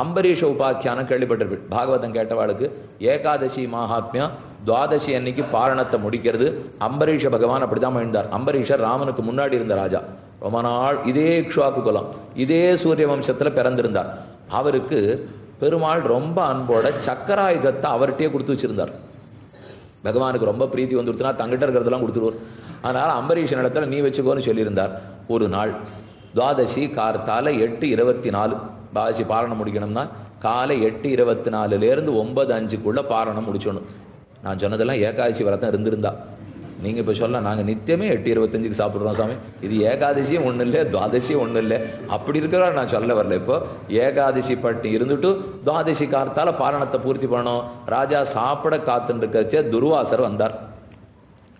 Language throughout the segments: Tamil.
அம்பரீஷ உபாக்கியானம் கேள்விப்பட்டிருப்பீள் பாகவதம் கேட்டவாளுக்கு ஏகாதசி மகாத்மியம் துவாதசி அன்னைக்கு பாரணத்தை முடிக்கிறது. அம்பரீஷ பகவான் அப்படிதான் மகிழ்ந்தார் அம்பரீஷர் ராமனுக்கு முன்னாடி இருந்த ராஜா. ரொம்ப நாள் இதே இக்ஷுவாக்கு குலம் இதே சூரிய வம்சத்தில் பிறந்திருந்தார். அவருக்கு பெருமாள் ரொம்ப அன்போட சக்கராயுதத்தை அவர்கிட்டயே கொடுத்து வச்சிருந்தார். பகவானுக்கு ரொம்ப பிரீத்தி வந்துருத்துனா தங்கிட்ட இருக்கிறதெல்லாம் கொடுத்துருவார். அதனால அம்பரீஷன் இடத்துல நீ வச்சுக்கோன்னு சொல்லியிருந்தார். ஒரு நாள் துவாதசி கார்த்தால எட்டு இருபத்தி நாலு. பாசி பாரணம் முடிக்கணும்னா காலை எட்டு இருபத்தி நாலுலேருந்து ஒன்பது அஞ்சுக்குள்ள பாரணம் முடிச்சோணும். நான் சொன்னதெல்லாம் ஏகாதசி விரதம் இருந்திருந்தா. நீங்க இப்ப சொல்ல நாங்க நித்தியமே எட்டு இருபத்தஞ்சுக்கு சாப்பிடுறோம் சாமி. இது ஏகாதசியும் ஒன்றும் இல்லை துவாதசியும் ஒன்றும் இல்லை. அப்படி இருக்கிறா நான் சொல்ல வரல இப்போ. ஏகாதசி பட்டி இருந்துட்டு துவாதசி காலத்தால பாரணத்தை பூர்த்தி பண்ணோம் ராஜா சாப்பிட காத்துட்டு இருக்கச்சே துர்வாசர் வந்தார்.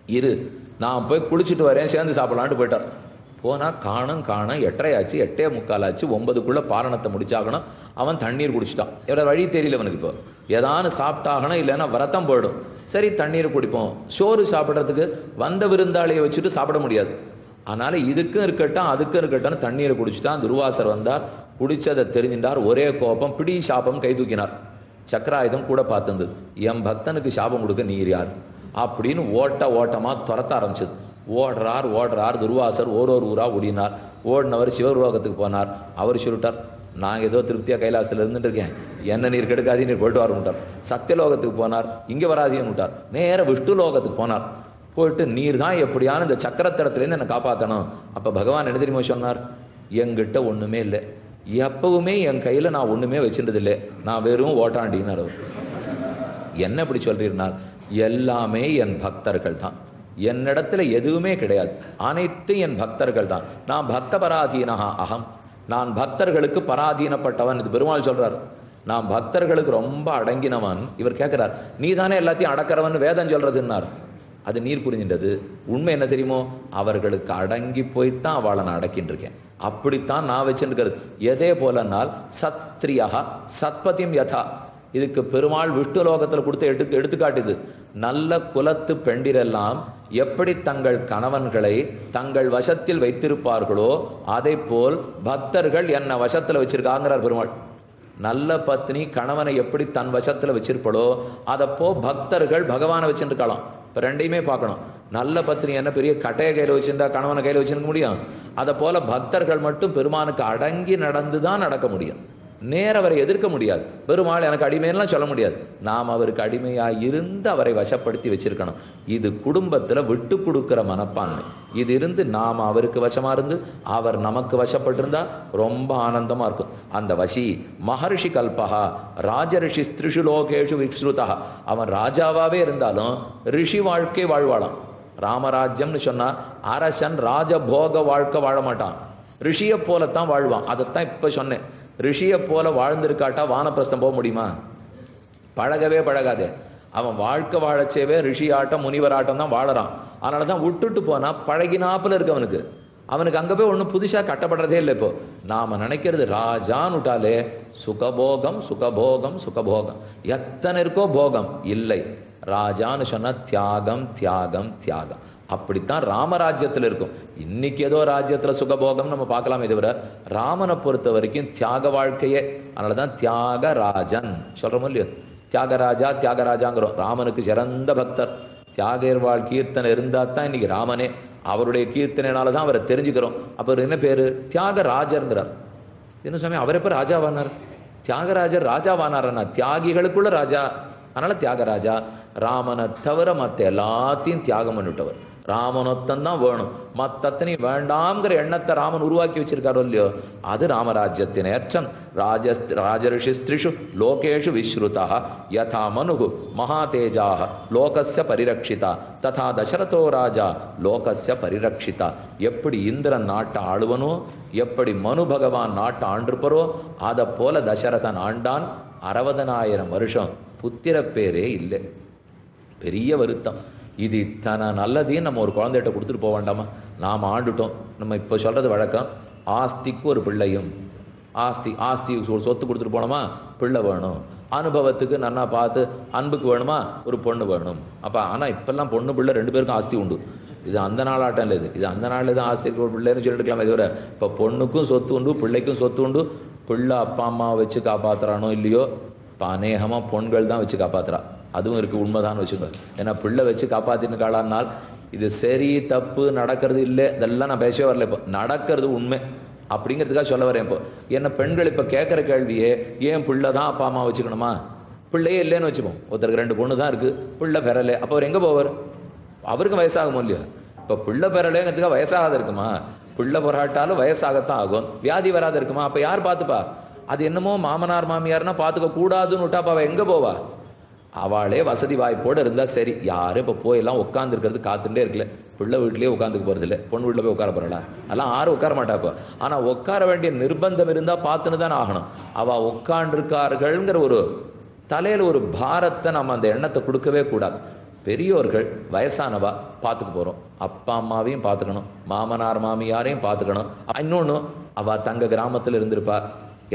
இரு நான் போய் குளிச்சுட்டு வரேன் சேர்ந்து சாப்பிடலான்ட்டு போயிட்டார். போனால் காணும் காணும் எட்டரையாச்சு எட்டே முக்காலாச்சு ஒன்பதுக்குள்ளே பாரணத்தை முடிச்சாகணும். அவன் தண்ணீர் குடிச்சிட்டான். இவர வழி தெரியல அவனுக்கு இப்போ. ஏதானு சாப்பிட்டாகணும் இல்லைன்னா விரதம் போயிடும். சரி தண்ணீர் குடிப்போம். சோறு சாப்பிட்றதுக்கு வந்த விருந்தாளியை வச்சுட்டு சாப்பிட முடியாது. அதனால் இதுக்கும் இருக்கட்டும் அதுக்கும் இருக்கட்டும் தண்ணீரை குடிச்சிட்டான். துர்வாசர் வந்தார். குடிச்சதை தெரிஞ்சின்றார். ஒரே கோபம் பிடி சாபம் கை தூக்கினார். சக்கராயுதம் கூட பார்த்துருந்தது என் பக்தனுக்கு சாபம் கொடுக்க நீர் யார்? அப்படின்னு ஓட்ட ஓட்டமாக துரத்த ஆரம்பிச்சது. ஓடுறார் ஓடுறார் துர்வாசர் ஒரு ஒரு ஓடினார். ஓடினவர் சிவலோகத்துக்கு போனார். அவர் சொல்லிட்டார் நான் ஏதோ திருப்தியாக கைலாசத்தில் இருந்துட்டு இருக்கேன். என்ன நீர் கெடுக்காதீ நீர் போயிட்டு வரமுட்டார் சத்தியலோகத்துக்கு போனார் இங்கே வராதீன்னு விட்டார். நேர விஷ்ணு லோகத்துக்கு போனார். போயிட்டு நீர் தான் எப்படியான இந்த சக்கரத்தடத்துலேருந்து என்னை காப்பாற்றணும் அப்போ பகவான் என்ன தெரியுமா சொன்னார்? எங்கிட்ட ஒன்றுமே இல்லை. எப்பவுமே என் கையில் நான் ஒன்றுமே வச்சிருந்ததில்லை நான் வெறும் ஓட்டாண்டினார் அவர் என்ன இப்படி சொல்றீர்னால் எல்லாமே என் பக்தர்கள் தான் என்னிடத்துல எதுவுமே கிடையாது. அனைத்து என் பக்தர்கள் தான். நான் பக்த பராதீனகா அகம் நான் பக்தர்களுக்கு பராதீனப்பட்டவன். இது பெருமாள் சொல்றார். நான் பக்தர்களுக்கு ரொம்ப அடங்கினவன். இவர் கேட்கிறார் நீ தானே எல்லாத்தையும் அடக்கிறவன் வேதம் சொல்றதுன்னார். அது நீர் புரிஞ்சின்றது. உண்மை என்ன தெரியுமோ? அவர்களுக்கு அடங்கி போய்த்தான் அவளை நான் அடக்கின்றிருக்கேன். அப்படித்தான் நான் வச்சிருக்கிறது எதே போலனால் சத்ஸ்திரியா சத்பதியம் யதா. இதுக்கு பெருமாள் விஷ்ணு லோகத்தில் கொடுத்த எடுத்து எடுத்துக்காட்டுது நல்ல குலத்து பெண்டிரெல்லாம் எப்படி தங்கள் கணவன்களை தங்கள் வசத்தில் வைத்திருப்பார்களோ அதை போல் பக்தர்கள் என்ன வசத்தில் வச்சிருக்காங்கிறார் பெருமாள். நல்ல பத்னி கணவனை எப்படி தன் வசத்தில் வச்சிருப்பாளோ அதப்போ பக்தர்கள் பகவானை வச்சிருக்கலாம் இப்போ ரெண்டையுமே பார்க்கணும். நல்ல பத்னி என்ன பெரிய கட்டைய கையில் வச்சிருந்தா கணவனை கையில் வச்சிருக்க முடியும்? அதை போல பக்தர்கள் மட்டும் பெருமானுக்கு அடங்கி நடந்து தான் நடக்க முடியும். நேர அவரை எதிர்க்க முடியாது. பெருமாள் எனக்கு அடிமைலாம் சொல்ல முடியாது. நாம் அவருக்கு அடிமையாக இருந்து அவரை வசப்படுத்தி வச்சிருக்கணும். இது குடும்பத்தில் விட்டு கொடுக்குற மனப்பான்மை. இது இருந்து நாம் அவருக்கு வசமா இருந்து அவர் நமக்கு வசப்பட்டிருந்தா ரொம்ப ஆனந்தமா இருக்கும். அந்த வசி மகர்ஷி கல்பகா ராஜரிஷி ஸ்திரிஷு லோகேஷு விஸ்ருதா அவன் ராஜாவாகவே இருந்தாலும் ரிஷி வாழ்க்கை வாழ்வாளாம். ராமராஜ்யம்னு சொன்னா அரசன் ராஜபோக வாழ்க்கை வாழ மாட்டான். ரிஷியை போலத்தான் வாழ்வான். அதைத்தான் இப்போ சொன்னேன். ரிஷியை போல வாழ்ந்திருக்காட்டா வானப்பிரஸ்தம் போக முடியுமா? பழகவே பழகாதே. அவன் வாழ்க்கை வாழச்சேவே ரிஷி ஆட்டம் முனிவர் ஆட்டம் தான் வாழறான். அதனால தான் விட்டுட்டு போனா பழகினாப்புல இருக்கு அவனுக்கு அவனுக்கு அங்கே போய் ஒன்றும் புதுசாக கட்டப்படுறதே இல்லை இப்போ. நாம நினைக்கிறது ராஜான்னு விட்டாலே சுகபோகம் சுகபோகம் சுகபோகம். எத்தனை இருக்கோ போகம். இல்லை. ராஜான்னு சொன்னால் தியாகம் தியாகம் தியாகம். அப்படித்தான் ராமராஜ்யத்தில் இருக்கும். இன்னைக்கு ஏதோ ராஜ்யத்தில் சுகபோகம் நம்ம பார்க்கலாமே தவிர ராமனை பொறுத்த வரைக்கும் தியாக வாழ்க்கையே. அதனாலதான் தியாகராஜன். சொல்கிறோமோ இல்லையோ? தியாகராஜா தியாகராஜாங்கிறோம். ராமனுக்கு சிறந்த பக்தர். தியாகர்வாள் கீர்த்தனை இருந்தால் தான் இன்னைக்கு ராமனே. அவருடைய கீர்த்தனைனால தான் அவரை தெரிஞ்சுக்கிறோம். அப்ப என்ன பேர்? தியாகராஜருங்கிறார். என்ன சுவாமி அவர் எப்ப ராஜாவானார்? தியாகராஜர் ராஜாவானார்னா? தியாகிகளுக்குள்ள ராஜா. அதனால தியாகராஜா ராமனை தவிர மற்ற எல்லாத்தையும் தியாகம் பண்ணிவிட்டவர். ராமனொத்தந்தான் வேணும். மத்தத்தனை வேண்டாம்ங்கிற எண்ணத்தை ராமன் உருவாக்கி வச்சிருக்காரோ இல்லையோ? அது ராமராஜ்யத்தின் ஏற்றம். ராஜ ராஜரிஷிஸ்திரிஷு லோகேஷு விஸ்ருதா யதா மனுகு மகாதேஜாக லோகஸ்ய பரிரட்சிதா ததா தசரதோ ராஜா. லோகஸ்ய பரிரட்சிதா எப்படி இந்திரன் நாட்டை ஆளுவனோ? எப்படி மனு பகவான் நாட்டை ஆண்டிருப்பரோ? அதை போல தசரதன் ஆண்டான். அறுபதனாயிரம் வருஷம். புத்திர பேரே இல்லை. பெரிய வருத்தம். இது தான நல்லதையும் நம்ம ஒரு குழந்தைகிட்ட கொடுத்துட்டு போக வேண்டாமா? நாம் ஆண்டுட்டோம். நம்ம இப்போ சொல்கிறது வழக்கம். ஆஸ்திக்கு ஒரு பிள்ளையும். ஆஸ்தி ஆஸ்தி ஒரு சொத்து கொடுத்துட்டு போனோமா? பிள்ளை வேணும். அனுபவத்துக்கு நன்னா பார்த்து அன்புக்கு வேணுமா? ஒரு பொண்ணு வேணும். அப்போ ஆனால் இப்போல்லாம் பொண்ணு பிள்ளை ரெண்டு பேருக்கும் ஆஸ்தி உண்டு. இது அந்த நாளாட்டம் இல்லை இது. இது அந்த நாளில் தான் ஆஸ்தி இருக்க பிள்ளைன்னு சொல்லிட்டுக்கலாமே தவிர இப்போ பொண்ணுக்கும் சொத்து உண்டு பிள்ளைக்கும் சொத்து உண்டு. பிள்ளை அப்பா அம்மா வச்சு காப்பாற்றுறானோ இல்லையோ? இப்போ அநேகமாக பொண்கள் தான் வச்சு காப்பாற்றுறா அதுவும் இருக்கு உண்மைதான் வச்சுக்கோங்க. ஏன்னா பிள்ளை வச்சு காப்பாற்றின காளானால் இது சரி தப்பு நடக்கிறது இல்லை இதெல்லாம் நான் பேசவே வரல இப்போ. நடக்கிறது உண்மை. அப்படிங்கிறதுக்காக சொல்ல வரேன் இப்போ. என்ன பெண்கள் இப்போ கேட்குற கேள்வியே ஏன் பிள்ளை தான் அப்பா அம்மா வச்சுக்கணுமா? பிள்ளையே இல்லைன்னு வச்சுப்போம். ஒருத்தருக்கு ரெண்டு பொண்ணு தான் இருக்கு பிள்ளை பெறலை. அப்போ அவர் எங்கே போவார்? அவருக்கும் வயசாகுமோ இல்லையா? இப்போ பிள்ளை பெறலைங்கிறதுக்காக வயசாகாத இருக்குமா? பிள்ளை பொறாட்டாலும் வயசாகத்தான் ஆகும். வியாதி வராத இருக்குமா? அப்போ யார் பார்த்துப்பா? அது என்னமோ மாமனார் மாமியார்னா பார்த்துக்க கூடாதுன்னு விட்டா அப்போ அவள் எங்கே போவா? அவளே வசதி வாய்ப்போடு இருந்தால் சரி. யாரும் இப்போ போயெல்லாம் உட்காந்துருக்கிறது காத்துட்டே இருக்கல. பிள்ளை வீட்லேயே உட்காந்துக்க போகிறது இல்லை பொண்ணு வீட்டில் போய் உட்கார போகிறாளா அதெல்லாம் யாரும் உட்கார மாட்டாப்போ ஆனால் உட்கார வேண்டிய நிர்பந்தம் இருந்தால் பார்த்துன்னு தானே ஆகணும். அவள் உட்காண்டிருக்கார்கள்ங்கிற ஒரு தலையில் ஒரு பாரத்தை நம்ம அந்த எண்ணத்தை கொடுக்கவே கூடாது. பெரியோர்கள் வயசானவா பார்த்துக்க போகிறோம் அப்பா அம்மாவையும் பார்த்துக்கணும். மாமனார் மாமியாரையும் பார்த்துக்கணும். இன்னொன்று அவள் தங்க கிராமத்தில் இருந்திருப்பா.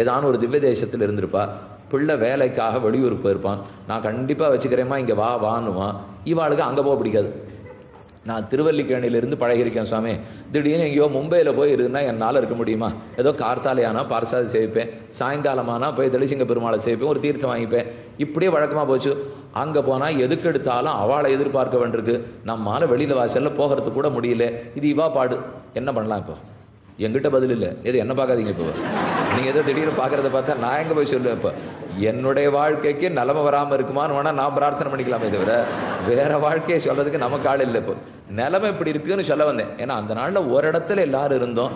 ஏதான ஒரு திவ்ய தேசத்தில் இருந்திருப்பா. பிள்ளை வேலைக்காக வெளியூர் போயிருப்பான். நான் கண்டிப்பாக வச்சுக்கிறேம்மா இங்கே வா வான்னுவான். இவாளுக்கு அங்கே போக பிடிக்காது. நான் திருவல்லிக்கேணியிலிருந்து பழகிருக்கேன் சுவாமி. திடீர்னு எங்கேயோ மும்பையில் போய் இருந்தால் என்னால் இருக்க முடியுமா? ஏதோ கார்த்தாலையானா பார்சாதி சேவிப்பேன். சாயங்காலமானா போய் தெளிசிங்க பெருமாளை சேவிப்பேன். ஒரு தீர்த்தம் வாங்கிப்பேன். இப்படியே வழக்கமாக போச்சு. அங்கே போனால் எதுக்கு எடுத்தாலும் அவளை எதிர்பார்க்க வேண்டியிருக்கு. நம்மால வெளியில் வாசலில் போகிறதுக்கு கூட முடியல. இது இவா பாடு. என்ன பண்ணலாம் இப்போ? எங்கிட்ட பதில் இல்லை. எது என்ன பார்க்காதீங்க இப்போ. நீங்க ஏதோ திடீர்னு பார்க்குறத பார்த்தா நான் எங்க போய் சொல்லுவேன் இப்போ? என்னுடைய வாழ்க்கைக்கு நிலமை வராமல் இருக்குமான்னு வேணா நான் பிரார்த்தனை பண்ணிக்கலாமே தவிர வேற வாழ்க்கையை சொல்றதுக்கு நமக்கு ஆள் இல்லை இப்போ. நிலமை இப்படி இருக்குன்னு சொல்ல வந்தேன். ஏன்னா அந்த நாள்ல ஒரு இடத்துல எல்லாரும் இருந்தோம்.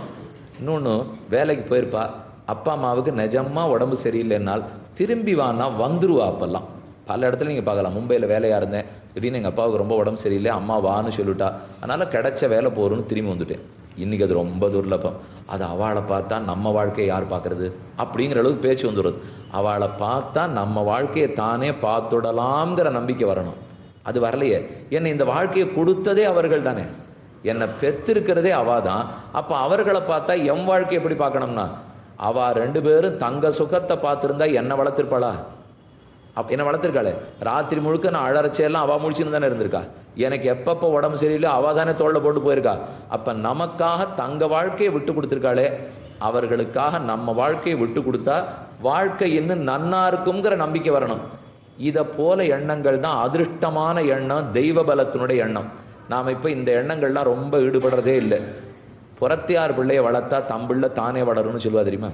இன்னொன்னு வேலைக்கு போயிருப்பா. அப்பா அம்மாவுக்கு நிஜமா உடம்பு சரியில்லைன்னால் திரும்பி வான்னா வந்துருவா அப்பெல்லாம். பல இடத்துல நீங்கள் பார்க்கலாம். மும்பையில் வேலையாக இருந்தேன். திடீர்னு எங்கள் அப்பாவுக்கு ரொம்ப உடம்பு சரியில்லை. அம்மா வான்னு சொல்லிட்டா. அதனால் கிடைச்ச வேலை போகிறோன்னு திரும்பி வந்துட்டேன். இன்னைக்கு அது ரொம்ப துர்லபம். அது அவளை பார்த்தா நம்ம வாழ்க்கையை யார் பார்க்கறது? அப்படிங்கிற அளவுக்கு பேச்சு வந்துடுறது அவளை பார்த்தா நம்ம வாழ்க்கையை தானே பார்த்துடலாம்ங்கிற நம்பிக்கை வரணும். அது வரலையே. என்னை இந்த வாழ்க்கையை கொடுத்ததே அவர்கள் தானே. என்னை பெத்திருக்கிறதே அவா தான். அப்போ அவர்களை பார்த்தா என் வாழ்க்கை எப்படி பார்க்கணும்னா? அவ ரெண்டு பேரும் தங்க சுகத்தை பார்த்துருந்தா என்னை வளர்த்திருப்பாளா? அப்ப என்ன வளர்த்துருக்காளே? ராத்திரி முழுக்க நான் அழறச்செல்லாம் அவள் முழிச்சுன்னு தானே இருந்திருக்கா? எனக்கு எப்பப்போ உடம்பு சரியில்லை அவள் தானே தோளில் போட்டு போயிருக்கா? அப்போ நமக்காக தங்க வாழ்க்கையை விட்டு கொடுத்துருக்காளே. அவர்களுக்காக நம்ம வாழ்க்கையை விட்டு கொடுத்தா வாழ்க்கை இன்னும் நன்னா இருக்குங்கிற நம்பிக்கை வரணும். இதை போல எண்ணங்கள் தான் அதிருஷ்டமான எண்ணம் தெய்வ பலத்தினுடைய எண்ணம். நாம் இப்போ இந்த எண்ணங்கள்லாம் ரொம்ப ஈடுபடுறதே இல்லை. புறத்தியார் பிள்ளையை வளர்த்தா தம்பிள்ள தானே வளரும்னு சொல்லுவா தெரியுமா?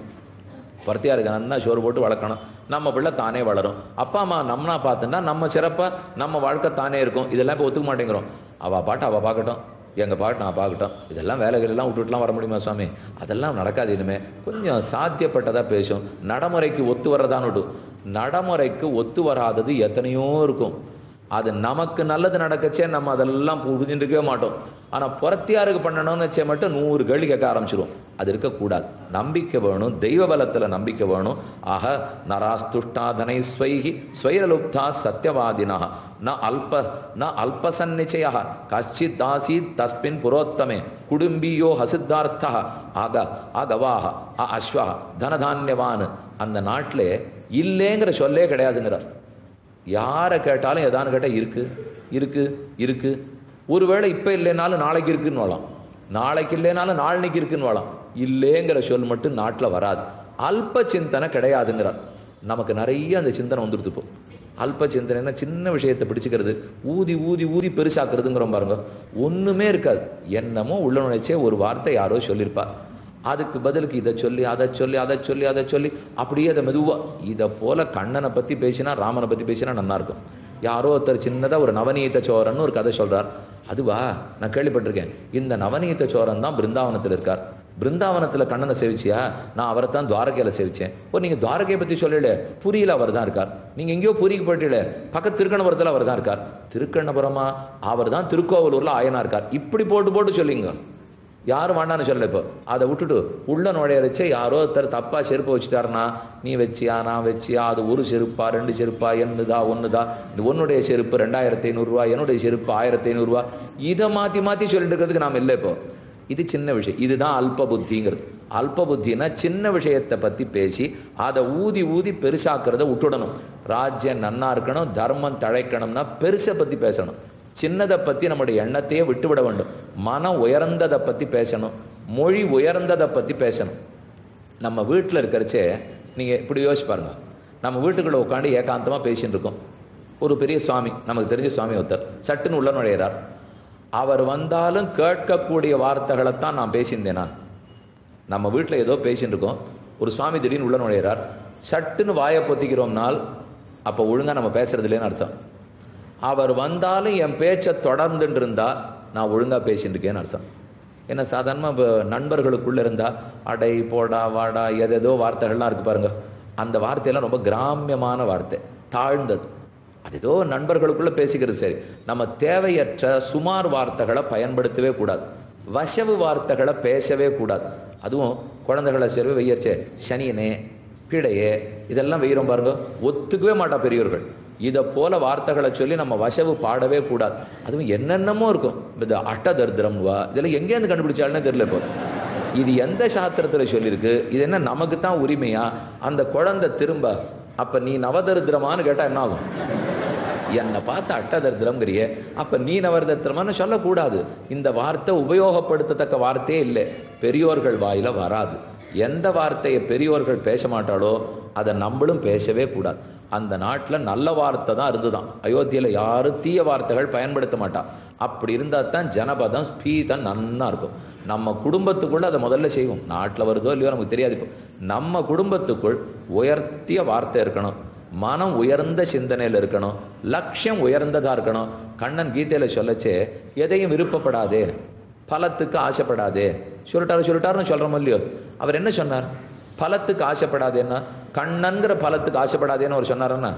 புறத்தியாருக்கு நல்லா சோறு போட்டு வளர்க்கணும். நம்ம பிள்ளை தானே வளரும். அப்பா அம்மா நம்மனா பார்த்துன்னா நம்ம சிறப்பாக நம்ம வாழ்க்கை தானே இருக்கும். இதெல்லாம் இப்போ ஒத்துக்க மாட்டேங்கிறோம். அவள் பாட்டு அவள் பார்க்கட்டும். எங்கள் பாட்டு நான் பார்க்கட்டும். இதெல்லாம் வேலைகளெல்லாம் விட்டுட்டுலாம் வர முடியுமா சுவாமி? அதெல்லாம் நடக்காது இனிமே. கொஞ்சம் சாத்தியப்பட்டதாக பேசும். நடைமுறைக்கு ஒத்து வர்றதான்னு நடைமுறைக்கு ஒத்து வராதது எத்தனையோ இருக்கும். அது நமக்கு நல்லது நடக்கச்சே நம்ம அதெல்லாம் புரிஞ்சுட்டுக்கவே மாட்டோம். ஆனால் புறத்தியாருக்கு பண்ணணும்னு வச்சே மட்டும் நூறு கேள்வி கேட்க ஆரம்பிச்சிடும் அது இருக்கக்கூடாது. நம்பிக்கை வேணும் தெய்வ பலத்தில் நம்பிக்கை வேணும். ஆக நராஸ்துஷ்டாதனை ஸ்வைகி ஸ்வைரலுப்தா சத்தியவாதினா ந அல்ப ந அல்பசன்னிச்சயா கஷ்டித் தாசீத் தஸ்மின் புரோத்தமே. குடும்பியோ ஹசித்தார்த்தா ஆக அகவாக அ அஸ்வா தனதான்யவான். அந்த நாட்டிலே இல்லைங்கிற சொல்லே கிடையாதுங்கிறார். யாரை கேட்டாலும் எதான்னு கேட்டால் இருக்கு இருக்கு இருக்கு. ஒருவேளை இப்போ இல்லைனாலும் நாளைக்கு இருக்குன்னு வரலாம். நாளைக்கு இல்லைனாலும் நாளைக்கு இருக்குன்னு வரலாம். இல்லைங்கிற சொல் மட்டும் நாட்டில் வராது. அல்ப சிந்தனை கிடையாதுங்கிறார். நமக்கு நிறைய அந்த சிந்தனை வந்துடுது இப்போ. அல்ப சிந்தனைன்னா சின்ன விஷயத்தை பிடிச்சிக்கிறது ஊதி ஊதி ஊதி பெருசாக்குறதுங்கிறோம் பாருங்க. ஒன்றுமே இருக்காது. என்னமோ உள்ள நுழைச்சே ஒரு வார்த்தை யாரோ சொல்லியிருப்பார் அதுக்கு பதிலுக்கு இதை சொல்லி அதை சொல்லி அதை சொல்லி அதை சொல்லி அப்படியே அதை மெதுவா இதை போல கண்ணனை பற்றி பேசினா ராமனை பற்றி பேசினா நல்லா இருக்கும். யாரோ ஒருத்தர் சின்னதாக ஒரு நவநீத சோரன்னு ஒரு கதை சொல்கிறார் அதுவா? நான் கேள்விப்பட்டிருக்கேன். இந்த நவநீத சோரன் தான் பிருந்தாவனத்தில் இருக்கார். பிருந்தாவனத்தில் கண்ணனை சேவிச்சியா? நான் அவரை தான் துவாரகையில் சேவிச்சேன். ஓ நீங்கள் துவாரகையை பற்றி சொல்லல. புரியல அவர் தான் இருக்கார். நீங்கள் எங்கேயோ புரிக்கு போயிட்டீல பக்கத்து திருக்கண்ணபுரத்தில் அவர் தான் இருக்கார். திருக்கண்ணபுரமா? அவர் தான் திருக்கோவலூரில் ஆயனா இருக்கார். இப்படி போட்டு போட்டு சொல்லிங்க. யாரும் வேண்டான்னு சொல்லல இப்போ. அதை விட்டுட்டு உள்ள நுழையறச்சே யாரோ ஒருத்தர் தப்பாக செருப்பு வச்சுட்டாருன்னா நீ வச்சியா நான் வச்சியா? அது ஒரு செருப்பா ரெண்டு செருப்பா? என்னதா ஒன்றுதா இந்த உன்னுடைய செருப்பு ரெண்டாயிரத்தி ஐநூறுரூவா என்னுடைய செருப்பு ஆயிரத்தி ஐநூறுரூவா இதை மாற்றி மாற்றி சொல்லிட்டு இருக்கிறதுக்கு நாம் இல்லை இப்போ. இது சின்ன விஷயம். இதுதான் அல்ப புத்திங்கிறது. அல்ப புத்தினா சின்ன விஷயத்தை பத்தி பேசி அதை ஊதி ஊதி பெருசாக்குறத விட்டுடணும். ராஜ்யம் நன்னா இருக்கணும் தர்மம் தழைக்கணும்னா பெருசை பத்தி பேசணும். சின்னதை பத்தி நம்முடைய எண்ணத்தையே விட்டுவிட வேண்டும். மனம் உயர்ந்ததை பத்தி பேசணும். மொழி உயர்ந்ததை பத்தி பேசணும். நம்ம வீட்டில் இருக்கிறச்சே நீங்கள் இப்படி யோசிச்சு பாருங்க. நம்ம வீட்டுக்குள்ள உட்காந்து ஏகாந்தமாக பேசிட்டு இருக்கோம். ஒரு பெரிய சுவாமி நமக்கு தெரிஞ்ச சுவாமி ஒருத்தர். சட்டுன்னு உள்ள நுழையிறார். அவர் வந்தாலும் கேட்கக்கூடிய வார்த்தைகளைத்தான் நான் பேசியிருந்தேனா? நம்ம வீட்டில் ஏதோ பேசிட்டு இருக்கோம் ஒரு சுவாமி திடீர்னு உள்ள நுழையிறார். சட்டுன்னு வாயை பொத்திக்கிறோம்னால் அப்போ ஒழுங்காக நம்ம பேசுறதுலேன்னு அர்த்தம். அவர் வந்தாலும் என் பேச்சை தொடர்ந்துட்டு இருந்தா நான் ஒழுங்காக பேசிட்டு இருக்கேன்னு அர்த்தம். ஏன்னா சாதாரணமாக இப்போ நண்பர்களுக்குள்ளே இருந்தால் அடை போடா வாடா எதேதோ வார்த்தைகள்லாம் இருக்கு பாருங்க. அந்த வார்த்தையெல்லாம் ரொம்ப கிராமியமான வார்த்தை. தாழ்ந்தது. அது ஏதோ நண்பர்களுக்குள்ள பேசிக்கிறது சரி. நம்ம தேவையற்ற சுமார் வார்த்தைகளை பயன்படுத்தவே கூடாது. வசவு வார்த்தைகளை பேசவே கூடாது. அதுவும் குழந்தைகளை சரி வெய்யச்சே சனியனே பீடையே இதெல்லாம் வெய்கிறோம் பாருங்க. ஒத்துக்கவே மாட்டா பெரியவர்கள் இதை போல வார்த்தைகளை சொல்லி நம்ம வசவு பாடவே கூடாது. அதுவும் என்னென்னமோ இருக்கும். இந்த அட்டதர்திரம் வா இதெல்லாம் எங்கேருந்து கண்டுபிடிச்சாலுமே தெரியல இப்போ. இது எந்த சாஸ்திரத்தில் சொல்லியிருக்கு? இது என்ன நமக்கு தான் உரிமையா? அந்த குழந்தை திரும்ப அப்ப நீ நவதரித்திரமான்னு கேட்டா என்ன ஆகும்? என்னை பார்த்து அட்டதரித்திரம்ங்கிறியே. அப்ப நீ நவதரித்திரமான்னு சொல்லக்கூடாது. இந்த வார்த்தை உபயோகப்படுத்தத்தக்க வார்த்தையே இல்லை. பெரியோர்கள் வாயில வராது. எந்த வார்த்தையை பெரியோர்கள் பேச மாட்டாளோ அதை நம்மளும் பேசவே கூடாது. அந்த நாட்டில் நல்ல வார்த்தை தான் இருந்துதான். அயோத்தியில் யாரும் தீய வார்த்தைகள் பயன்படுத்த மாட்டான் அப்படி இருந்தால் தான் ஜனபதம் ஸ்பீதம் நன்னா இருக்கும். நம்ம குடும்பத்துக்குள்ள அதை முதல்ல செய்வோம். நாட்டில் வருதோ இல்லையோ நமக்கு தெரியாது இப்போ. நம்ம குடும்பத்துக்குள் உயர்த்திய வார்த்தை இருக்கணும். மனம் உயர்ந்த சிந்தனையில் இருக்கணும். லட்சியம் உயர்ந்ததாக இருக்கணும். கண்ணன் கீதையில் சொல்லச்சே எதையும் விருப்பப்படாதே. பலத்துக்கு ஆசைப்படாதே. சொல்லிட்டாரு சொல்லிட்டாருன்னு சொல்கிறோம் இல்லையோ? அவர் என்ன சொன்னார்? பலத்துக்கு ஆசைப்படாதேன்னா கண்ணன்கிற பலத்துக்கு ஆசைப்படாதேன்னு அவர் சொன்னாருன்னா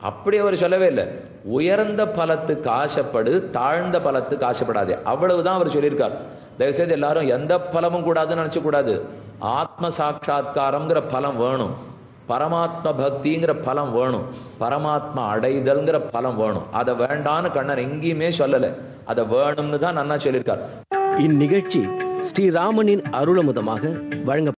அப்படி அவர் சொல்லவே இல்லை. உயர்ந்த பலத்துக்கு ஆசைப்படு தாழ்ந்த பலத்துக்கு ஆசைப்படாதே. அவ்வளவுதான் அவர் சொல்லியிருக்கார். தயவுசெய்து எல்லாரும் எந்த பலமும் கூடாதுன்னு நினச்சக்கூடாது. ஆத்ம சாட்சா்காரம்ங்கிற பலம் வேணும். பரமாத்ம பக்திங்கிற பலம் வேணும். பரமாத்மா அடைதல்ங்கிற பலம் வேணும். அதை வேண்டான்னு கண்ணன் எங்கேயுமே சொல்லலை. அதை வேணும்னு தான் நன்னா சொல்லியிருக்கார். இந்நிகழ்ச்சி ஸ்ரீராமனின் அருளமுதமாக வழங்க